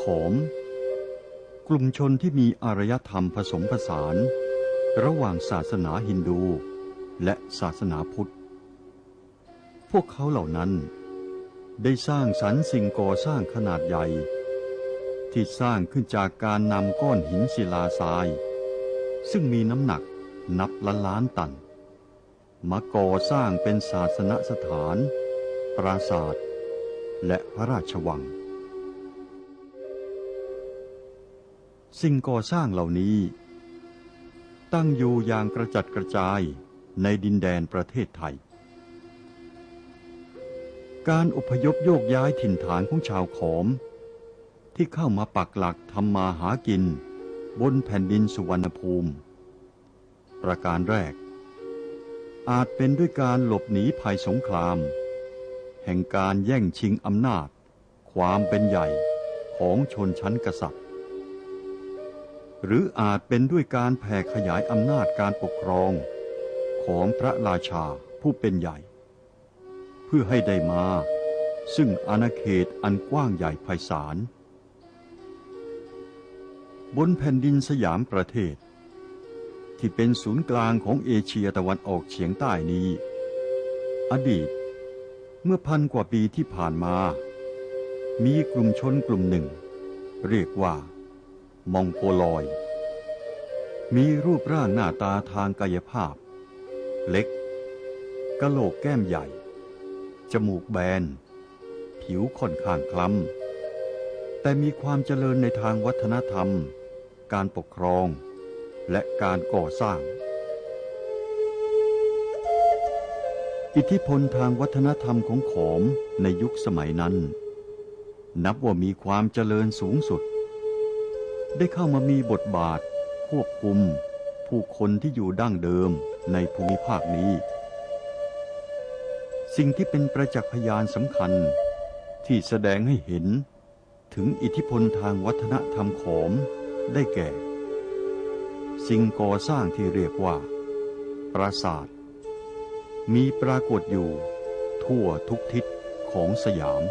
ขอม กลุ่มชนที่มีอารยธรรมผสมผสาน ระหว่างศาสนาฮินดู และศาสนาพุทธ พวกเขาเหล่านั้น ได้สร้างสรรค์สิ่งก่อสร้างขนาดใหญ่ ที่สร้างขึ้นจากการนำก้อนหินศิลาทราย ซึ่งมีน้ำหนักนับล้านล้านตันมาก่อสร้างเป็นศาสนสถาน ปราสาทและพระราชวัง สิ่งก่อสร้างเหล่านี้ ตั้งอยู่อย่างกระจัดกระจายในดินแดนประเทศไทย การอพยพโยกย้ายถิ่นฐานของชาวขอม ที่เข้ามาปักหลักทำมาหากิน บนแผ่นดินสุวรรณภูมิ ประการแรก อาจเป็นด้วยการหลบหนีภัยสงคราม แห่งการแย่งชิงอำนาจ ความเป็นใหญ่ของชนชั้นกษัตริย์ หรืออาจเป็นด้วยการแผ่ขยายอำนาจการปกครอง ของพระราชาผู้เป็นใหญ่ เพื่อให้ได้มา ซึ่งอาณาเขตอันกว้างใหญ่ไพศาลบนแผ่นดินสยามประเทศ ที่เป็นศูนย์กลางของเอเชียตะวันออกเฉียงใต้นี้ อดีต เมื่อพันกว่าปีที่ผ่านมา มีกลุ่มชนกลุ่มหนึ่ง เรียกว่า มองโกลอย มีรูปร่างหน้าตาทางกายภาพ เล็กกะโหลกแก้มใหญ่ จมูกแบน ผิวค่อนข้างคล้ำ แต่มีความเจริญในทางวัฒนธรรม การปกครอง และการก่อสร้าง อิทธิพลทางวัฒนธรรมของขอมในยุคสมัยนั้น นับว่ามีความเจริญสูงสุด ได้เข้ามามีบทบาท ควบคุม ผู้คนที่อยู่ดั้งเดิมในภูมิภาคนี้ สิ่งที่เป็นประจักษ์พยานสำคัญ ที่แสดงให้เห็น ถึงอิทธิพลทางวัฒนธรรมขอมได้แก่ สิ่งก่อสร้างที่เรียกว่า ปราสาท มีปรากฏอยู่ ทั่วทุกทิศของสยาม